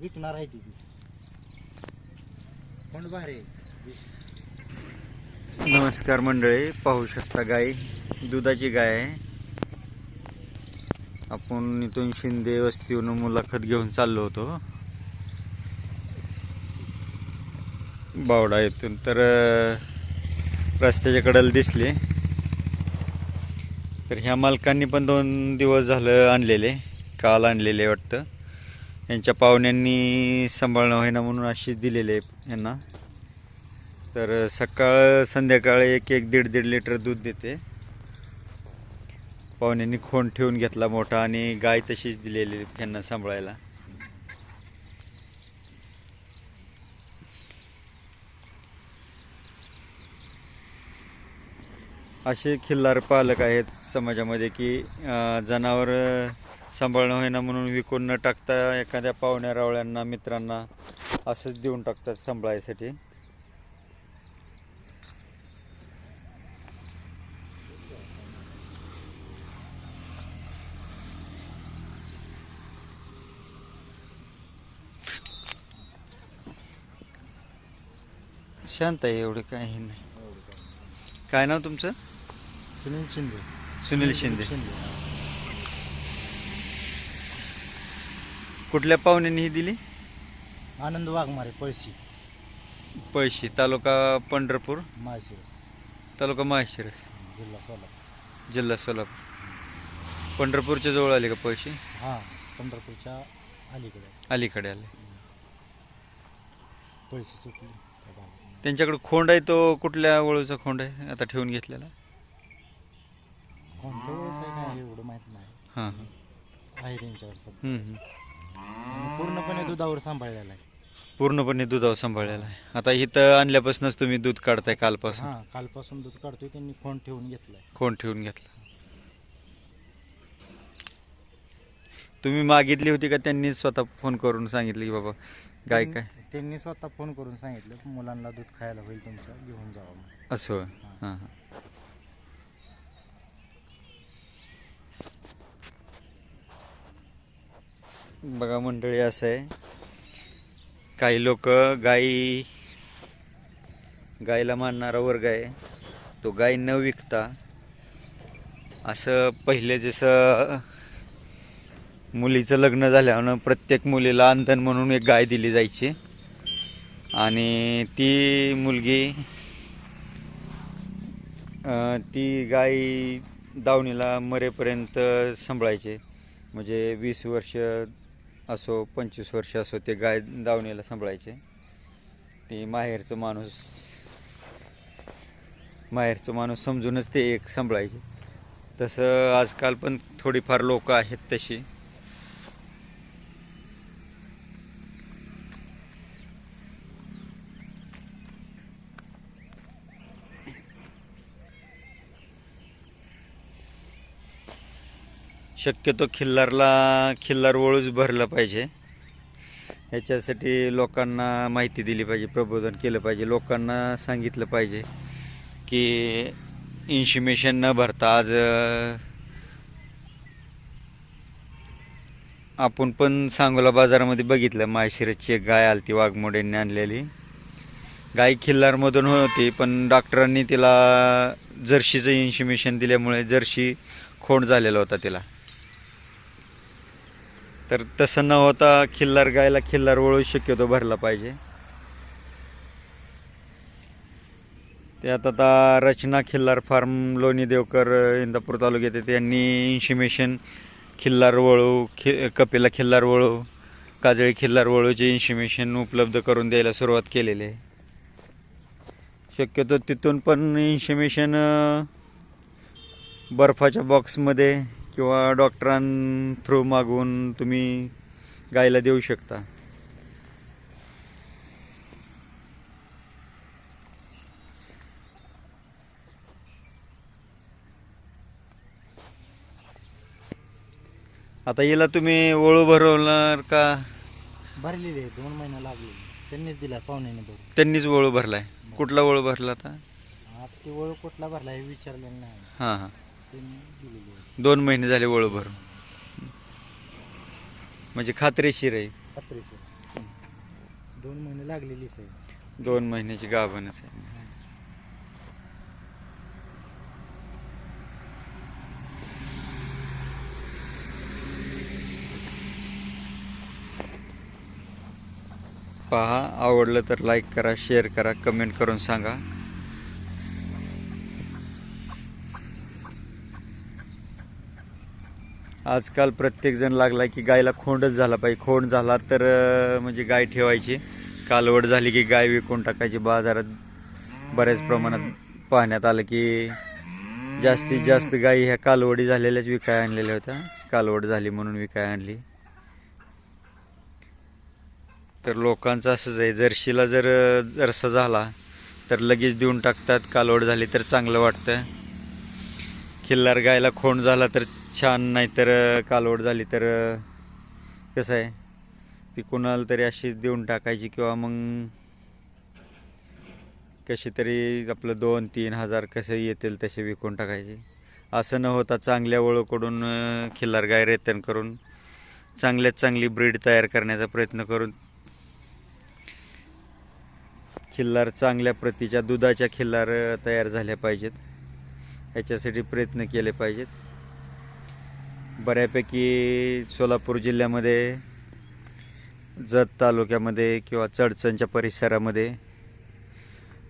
विकणार आहे ती. पण भारी नमस्कार मंडळी पाहू शकता गाय दुधाची गाय आहे. आपण इथून शिंदे वस्तीवरून मुलाखत घेऊन चाललो होतो. बावडा इथून तर रस्त्याच्या कडेला दिसले. तर ह्या मालकांनी पण दोन दिवस झालं आणलेले काल आणलेले वाटतं. यांच्या पाहुण्यांनी सांभाळणं होईना म्हणून अशीच दिलेले यांना. तर सकाळ संध्याकाळ एक एक दीड दीड लिटर दूध देते. पाहुण्यांनी खोंड ठेवून घेतला मोठा आणि गाय तशीच दिलेली यांना सांभाळायला. असे खिल्लार पालक आहेत समाजामध्ये की जनावर सांभाळणं होईना म्हणून विकून न टाकता एखाद्या पाहुण्या रावळ्यांना मित्रांना असंच देऊन टाकतात सांभाळायसाठी. शांत आहे एवढं काही नाही. काय नाव तुमचं? सुनील शिंदे. सुनील शिंदे शिंदे कुठल्या पाहुण्यांनी ही दिली? आनंद वाघमारे पळशी. पळशी तालुका पंढरपूर? माळशिरस. तालुका माहेशिरस जिल्हा सोलापूर. जिल्हा सोलापूर. पंढरपूरच्या जवळ आले का पळशी? हां पंढरपूरच्या अलीकडे. अलीकडे आले. पळशी सुटली. त्या भागात. त्यांच्याकडे खोंड आहे तो कुठल्या वळूचा खोंड आहे? आता ठेवून घेतलेला? कोणत्या व्यवसाय काय एवढं माहीत नाही. हां आहे त्यांच्यावर सध्या. हम्म, हम्म. पूर्णपणे दुधावर सांभाळलेला आहे. पूर्णपणे दुधावर सांभाळलेला आहे. आता इथं आणल्यापासूनच तुम्ही दूध काढताय कालपासून? हां कालपासून दूध काढतोय त्यांनी फोन ठेवून घेतलाय. खोंड ठेवून घेतला. तुम्ही मागितली होती का? त्यांनी स्वतः फोन करून सांगितलं की बाबा गाय काय त्यांनी- त्यांनी स्वतः फोन करून सांगितलं मुलांना दूध खायला होईल तुमच्या घेऊन जावा म्हणून. असं होय. हां हां. बघा मंडळी असं आहे. काही लोक गाई गायला मानणारा वर्ग आहे. तो गाय न विकता असं पहिले जसं मुलीचं लग्न झाल्यानं प्रत्येक मुलीला अंधन म्हणून एक गाय दिली जायची. आणि ती मुलगी ती गाय दावणीला मरेपर्यंत सांभाळायचे. म्हणजे वीस वर्ष असो पंचवीस वर्ष असो ते गाय दावणीला सांभाळायचे. ते माहेरचं माणूस माहेरचं माणूस समजूनच ते एक सांभाळायचे. तसं आजकाल पण थोडीफार लोकं आहेत तशी. शक्यतो खिल्लारला खिल्लार वळूच भरलं पाहिजे. याच्यासाठी लोकांना माहिती दिली पाहिजे प्रबोधन केलं पाहिजे लोकांना सांगितलं पाहिजे की इन्शिमेशन न भरता आज आपण पण सांगोला बाजारामध्ये बघितलं माळशिरसची एक गाय आलती वाघमोडेंनी आणलेली. गाय खिल्लारमधून होती पण डॉक्टरांनी तिला जर्शीचं इन्शिमेशन दिल्यामुळे जर्शी खोंड झालेला होता तिला. तर तसं न होता खिल्लार गायला खिल्लार वळू शक्यतो भरला पाहिजे. ते आता आता रचना खिल्लार फार्म लोणी देवकर इंदापूर तालुक्यात येते. त्यांनी इन्शिमेशन खिल्लार वळू खि कपिला खिल्लार वळू काजळी खिल्लार वळूचे इन्शिमेशन उपलब्ध करून द्यायला सुरुवात केलेली आहे. शक्यतो तिथून पण इन्शिमेशन बर्फाच्या बॉक्समध्ये किंवा डॉक्टरां थ्रू मागवून तुम्ही गायला देऊ शकता. आता हिला तुम्ही ओळू भरवणार का? भरलेली आहे दोन महिने लागले. त्यांनीच दिला पाहुण्याने भरून. त्यांनीच ओळू भरलाय. कुठला ओळू भरला आता? ते ओळख कुठला भरला हे विचारलेलं नाही. हां हां. दोन महिने झाले ओळू भरून म्हणजे खात्रीशीर आहे. खात्रीशीर दोन महिने लागलेलीच आहे. दोन महिन्याची गाभणच आहे. पहा आवडलं तर लाईक करा शेअर करा कमेंट करून सांगा. आजकाल प्रत्येकजण लागला की गायला खोंडच झाला पाहिजे. खोंड झाला तर म्हणजे गाय ठेवायची. कालवड झाली की गाय विकून टाकायची. बाजारात बऱ्याच प्रमाणात पाहण्यात आलं की जास्तीत जास्त गायी ह्या कालवडी झालेल्याच विकाय आणलेल्या होत्या. कालवड झाली म्हणून विकाय आणली. तर लोकांचं असंच आहे. जर्शीला जर जरसा झाला तर लगेच देऊन टाकतात. कालवड झाली तर चांगलं वाटतं. खिल्लार गायला खोंड झाला तर छान नाही तर कालवड झाली तर कसं आहे? ती कुणाला तरी अशीच देऊन टाकायची किंवा मग कशी तरी आपलं दोन तीन हजार कसे येतील तसे विकून टाकायचे. असं न होता चांगल्या ओळखकडून खिल्लार गाय रेतन करून चांगल्यात चांगली ब्रीड तयार करण्याचा प्रयत्न करून खिल्लार चांगल्या प्रतीच्या दुधाच्या खिल्लार तयार झाल्या पाहिजेत. ह्याच्यासाठी प्रयत्न केले पाहिजेत. बऱ्यापैकी सोलापूर जिल्ह्यामध्ये जत तालुक्यामध्ये किंवा चडचणच्या परिसरामध्ये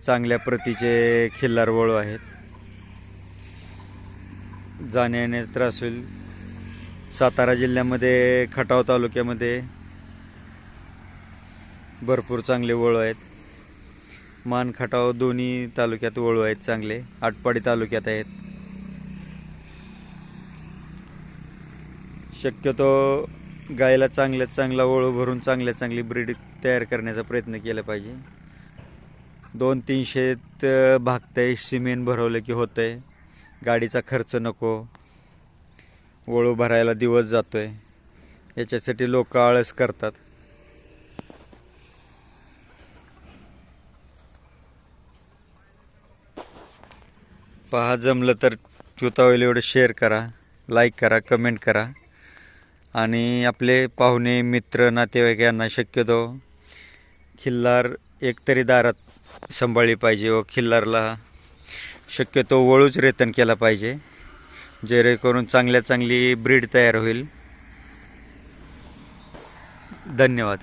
चांगल्या प्रतीचे खिल्लार वळू आहेत. जाण्या त्रास होईल. सातारा जिल्ह्यामध्ये खटाव तालुक्यामध्ये भरपूर चांगले वळू आहेत. मान खटाव दोन्ही तालुक्यात वळू आहेत चांगले. आटपाडी तालुक्यात आहेत. शक्यतो गायला चांगल्यात चांगला ओळू भरून चांगल्या चांगली ब्रीड तयार करण्याचा प्रयत्न केला पाहिजे. दोन तीनशेत अं, भागतंय सिमेंट भरवलं की होतंय. गाडीचा खर्च नको. वळू भरायला दिवस जातोय. याच्यासाठी लोक आळस करतात. पहा जमलं तर क्युतावेल होईल एवढं शेअर करा लाईक करा कमेंट करा. आणि आपले पाहुणे मित्र नातेवाईक यांना शक्यतो खिल्लार एकतरी दारात सांभाळली पाहिजे व खिल्लारला शक्यतो वळूच रेतन केला पाहिजे जेणेकरून चांगल्या चांगली ब्रीड तयार होईल. धन्यवाद.